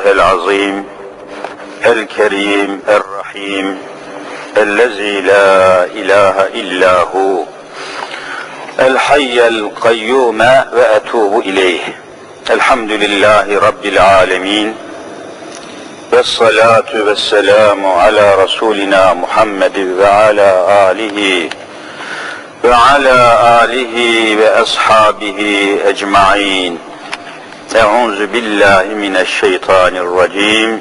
الله العظيم الكريم الرحيم الذي لا إله إلا هو الحي القيوم وأتوب إليه الحمد لله رب العالمين والصلاة والسلام على رسولنا محمد وعلى آله وعلى آله وأصحابه أجمعين أعوذ بالله من الشيطان الرجيم.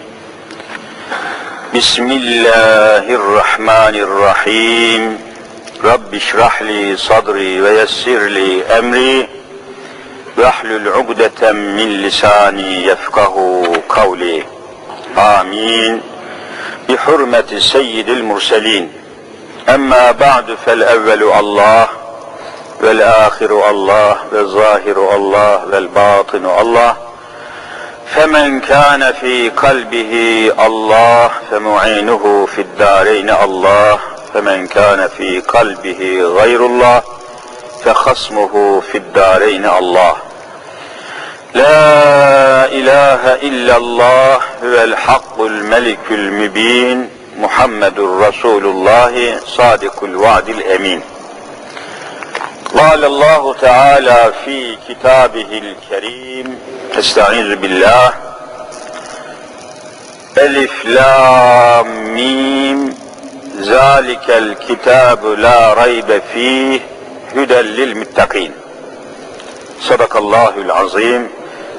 بسم الله الرحمن الرحيم. رب اشرح لي صدري ويسر لي أمري. واحلل عقدة من لساني يفقه قولي. آمين. بحرمة سيد المرسلين. أما بعد فالأول الله. والآخر الله والظاهر الله والباطن الله. فمن كان في قلبه الله فمعينه في الدارين الله. فمن كان في قلبه غير الله فخصمه في الدارين الله. لا إله إلا الله هو الحق الملك المبين محمد رسول الله صادق الوعد الأمين. قال الله تعالى في كتابه الكريم استعيذ بالله ألف لام ميم ذلك الكتاب لا ريب فيه هدى للمتقين صدق الله العظيم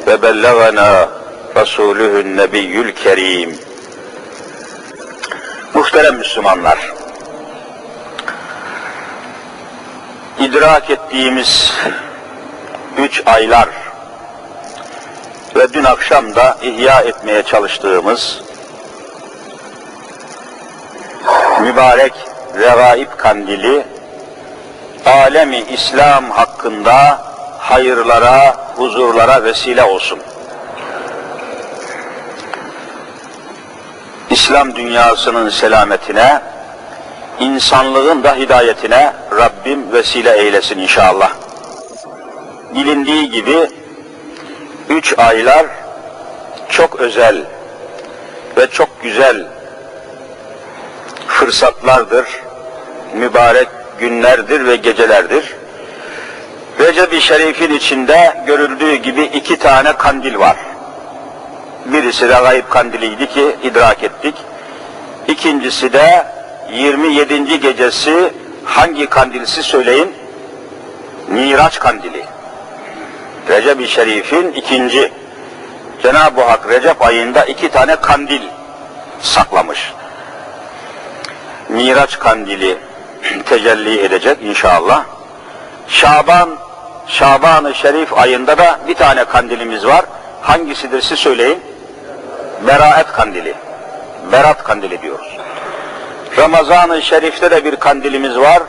وبلغنا رسوله النبي الكريم Muhterem Müslümanlar, idrak ettiğimiz üç aylar ve dün akşam da ihya etmeye çalıştığımız mübarek regaib kandili alemi İslam hakkında hayırlara, huzurlara vesile olsun. İslam dünyasının selametine, insanlığın da hidayetine Rabbim vesile eylesin inşallah. Bilindiği gibi üç aylar çok özel ve çok güzel fırsatlardır, mübarek günlerdir ve gecelerdir. Recep-i Şerif'in içinde görüldüğü gibi iki tane kandil var. Birisi Regaib kandiliydi ki idrak ettik. İkincisi de 27. gecesi hangi kandilsi söyleyin? Miraç kandili. Recep-i Şerif'in ikinci. Cenab-ı Hak Recep ayında iki tane kandil saklamış. Miraç kandili tecelli edecek inşallah. Şaban, Şaban-ı Şerif ayında da bir tane kandilimiz var. Hangisidir siz söyleyin? Beraat kandili. Berat kandili diyoruz. Ramazan-ı Şerif'te de bir kandilimiz var.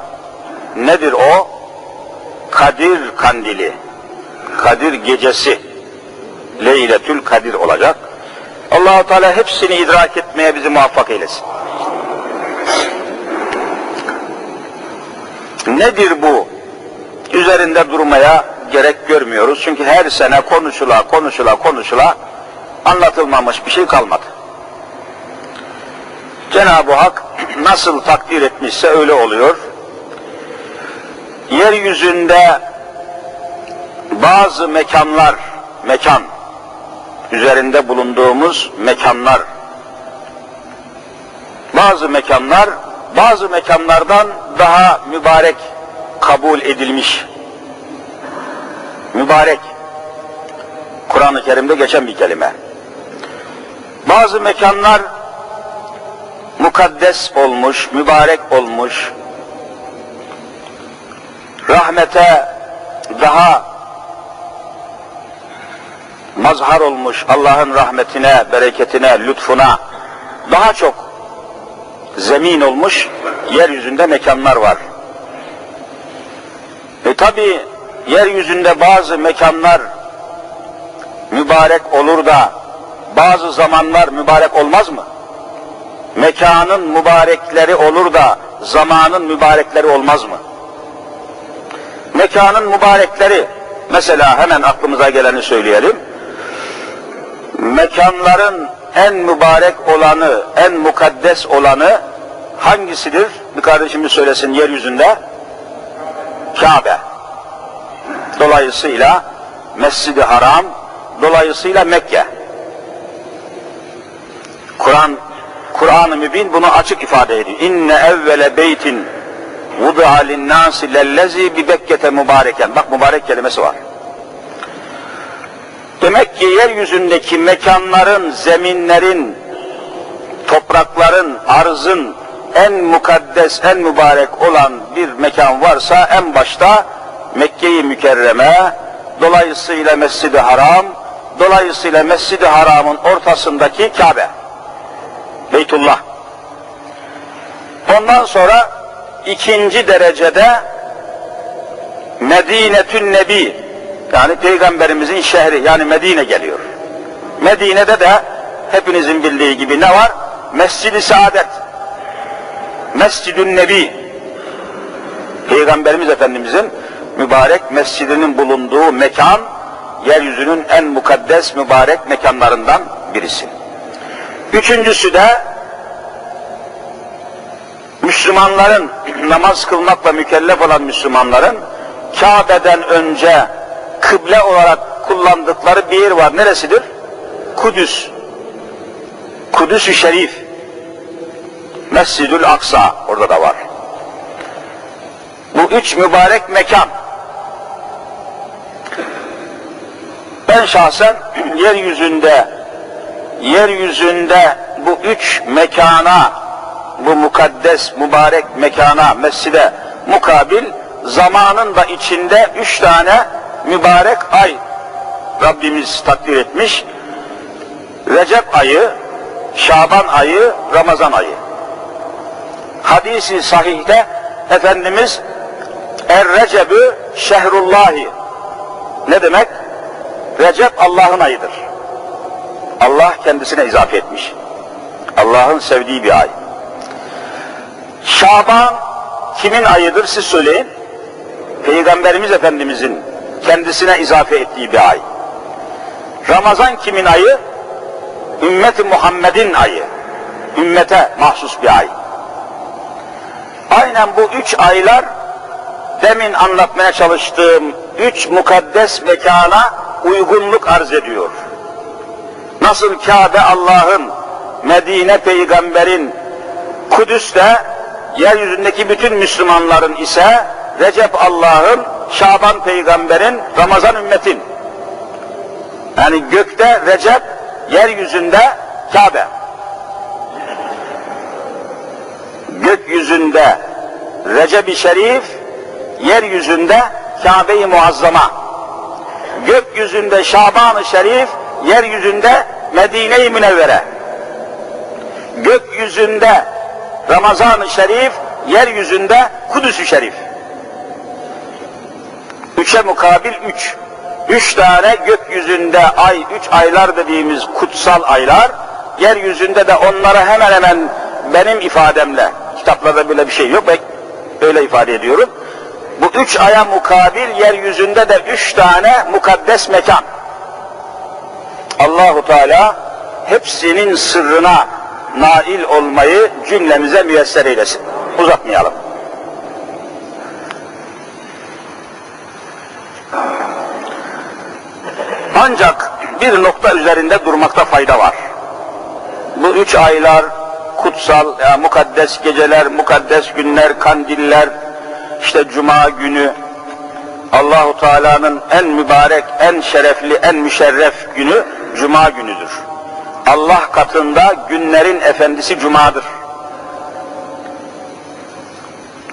Nedir o? Kadir kandili. Kadir gecesi. Leyletül Kadir olacak. Allahu Teala hepsini idrak etmeye bizi muvaffak eylesin. Nedir bu? Üzerinde durmaya gerek görmüyoruz. Çünkü her sene konuşula konuşula konuşula anlatılmamış bir şey kalmadı. Cenab-ı Hak nasıl takdir etmişse öyle oluyor. Yeryüzünde bazı mekanlar, mekan, üzerinde bulunduğumuz mekanlar, bazı mekanlar, bazı mekanlardan daha mübarek kabul edilmiş. Mübarek. Kur'an-ı Kerim'de geçen bir kelime. Bazı mekanlar mukaddes olmuş, mübarek olmuş, rahmete daha mazhar olmuş, Allah'ın rahmetine, bereketine, lütfuna daha çok zemin olmuş yeryüzünde mekanlar var. E tabi yeryüzünde bazı mekanlar mübarek olur da bazı zamanlar mübarek olmaz mı? Mekanın mübarekleri olur da zamanın mübarekleri olmaz mı? Mekanın mübarekleri mesela hemen aklımıza geleni söyleyelim. mekanların en mübarek olanı, en mukaddes olanı hangisidir? Bir kardeşimiz söylesin yeryüzünde. Kabe. Dolayısıyla Mescid-i Haram, dolayısıyla Mekke. Kur'an Kur'an-ı Mübin bunu açık ifade ediyor. İnne evvele beytin vudu'a linnâsi lellezî bi Bekke'te mübareken. Bak mübarek kelimesi var. Demek ki yeryüzündeki mekanların, zeminlerin, toprakların, arzın en mukaddes, en mübarek olan bir mekan varsa en başta Mekke-i Mükerreme, dolayısıyla Mescid-i Haram, dolayısıyla Mescid-i Haram'ın ortasındaki Kabe. Beytullah. Ondan sonra ikinci derecede Medinetün Nebi yani Peygamberimizin şehri yani Medine geliyor. Medine'de de hepinizin bildiği gibi ne var? Mescid-i Saadet. Mescidün Nebi. Peygamberimiz Efendimizin mübarek mescidinin bulunduğu mekan yeryüzünün en mukaddes mübarek mekanlarından birisi. Üçüncüsü de Müslümanların namaz kılmakla mükellef olan Müslümanların Kabe'den önce kıble olarak kullandıkları bir yer var. Neresidir? Kudüs. Kudüs-ü Şerif. Mescidül Aksa orada da var. Bu üç mübarek mekan. Ben şahsen yeryüzünde yeryüzünde bu üç mekana bu mukaddes, mübarek mekana, mescide mukabil zamanın da içinde üç tane mübarek ay Rabbimiz takdir etmiş. Recep ayı, Şaban ayı, Ramazan ayı. Hadisi sahihte Efendimiz Er Recep'ü şehrullahi ne demek? Recep Allah'ın ayıdır. Allah kendisine izafe etmiş. Allah'ın sevdiği bir ay. Şaban kimin ayıdır siz söyleyin. Peygamberimiz Efendimizin kendisine izafe ettiği bir ay. Ramazan kimin ayı? Ümmeti Muhammed'in ayı. Ümmete mahsus bir ay. Aynen bu üç aylar demin anlatmaya çalıştığım üç mukaddes mekana uygunluk arz ediyor. Nasıl Kabe Allah'ın, Medine peygamberin, Kudüs de yeryüzündeki bütün Müslümanların ise Recep Allah'ın, Şaban peygamberin, Ramazan ümmetin. Yani gökte Recep, yeryüzünde Kabe. Gökyüzünde Recep-i Şerif, yeryüzünde Kabe-i Muazzama. Gökyüzünde Şaban-ı Şerif, yeryüzünde Medine-i Münevvere. Gökyüzünde Ramazan-ı Şerif, yeryüzünde Kudüs-ü Şerif. Üçe mukabil üç. Üç tane gökyüzünde ay, üç aylar dediğimiz kutsal aylar, yeryüzünde de onlara hemen hemen benim ifademle, kitaplarda böyle bir şey yok, ben öyle ifade ediyorum. Bu üç aya mukabil yeryüzünde de üç tane mukaddes mekan. Allahu Teala hepsinin sırrına nail olmayı cümlemize müyesser eylesin. Uzatmayalım. Ancak bir nokta üzerinde durmakta fayda var. Bu üç aylar, kutsal, ya, mukaddes geceler, mukaddes günler, kandiller, işte cuma günü, Allahu Teala'nın en mübarek, en şerefli, en müşerref günü cuma günüdür. Allah katında günlerin efendisi cumadır.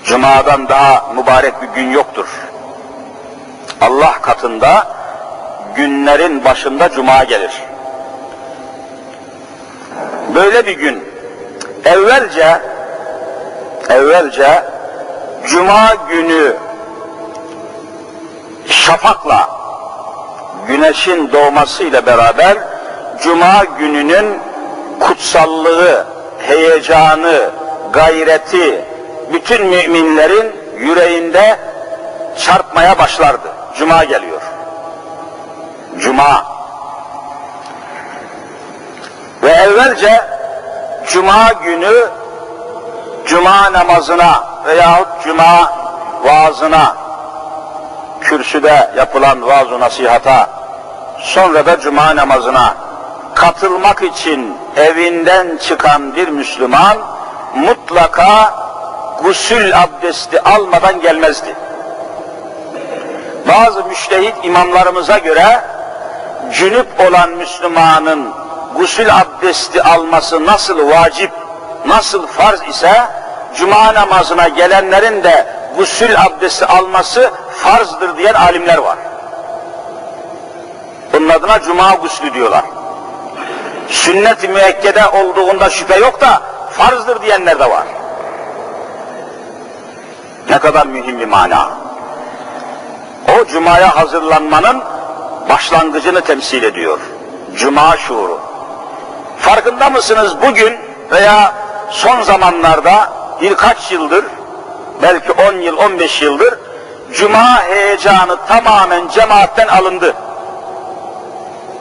Cuma'dan daha mübarek bir gün yoktur. Allah katında günlerin başında cuma gelir. Böyle bir gün evvelce evvelce cuma günü şafakla güneşin doğmasıyla beraber cuma gününün kutsallığı, heyecanı, gayreti bütün müminlerin yüreğinde çarpmaya başlardı. Cuma geliyor. Cuma. Ve evvelce Cuma günü Cuma namazına veyahut Cuma vaazına, kürsüde yapılan vaaz nasihata, sonra da Cuma namazına katılmak için evinden çıkan bir Müslüman mutlaka gusül abdesti almadan gelmezdi. Bazı müştehit imamlarımıza göre cünüp olan Müslümanın gusül abdesti alması nasıl vacip, nasıl farz ise cuma namazına gelenlerin de gusül abdesti alması farzdır diyen alimler var. Bunun adına cuma guslü diyorlar. Sünnet-i müekkede olduğunda şüphe yok da farzdır diyenler de var. Ne kadar mühim bir mana. O cumaya hazırlanmanın başlangıcını temsil ediyor. Cuma şuuru. Farkında mısınız bugün veya son zamanlarda birkaç yıldır, belki 10 yıl, 15 yıldır cuma heyecanı tamamen cemaatten alındı.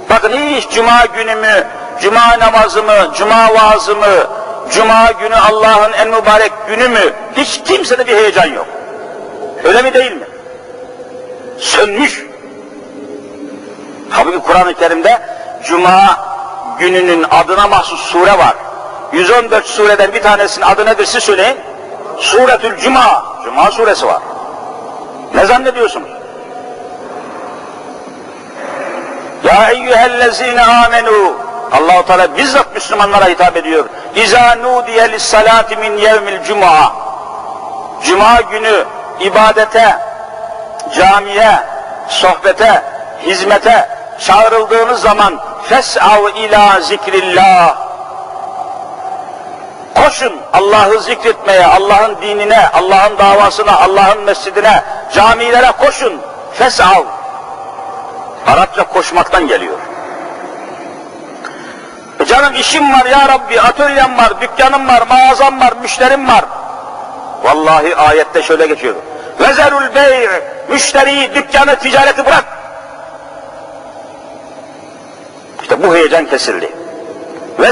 Bakın hiç cuma günümü, cuma namazımı, cuma vaazımı, cuma günü Allah'ın en mübarek günü mü hiç kimsede bir heyecan yok. Öyle mi değil mi? Sönmüş. Halbuki Kur'an-ı Kerim'de cuma gününün adına mahsus sure var. 114 sureden bir tanesinin adı nedir siz söyleyin. Suretül Cuma. Cuma suresi var. Ne zannediyorsunuz? Ya eyyühellezine amenu Allahu Teala bizzat Müslümanlara hitap ediyor. İza nudiye lis-salati min yevmil cuma. Cuma günü ibadete, camiye, sohbete, hizmete çağrıldığınız zaman fes'av ila zikrillah. Koşun Allah'ı zikretmeye, Allah'ın dinine, Allah'ın davasına, Allah'ın mescidine, camilere koşun. Fes'av. Arapça koşmaktan geliyor. E canım işim var ya Rabbi, atölyem var, dükkanım var, mağazam var, müşterim var. Vallahi ayette şöyle geçiyor. Vezerul bey' müşteriyi, dükkanı, ticareti bırak. İşte bu heyecan kesildi.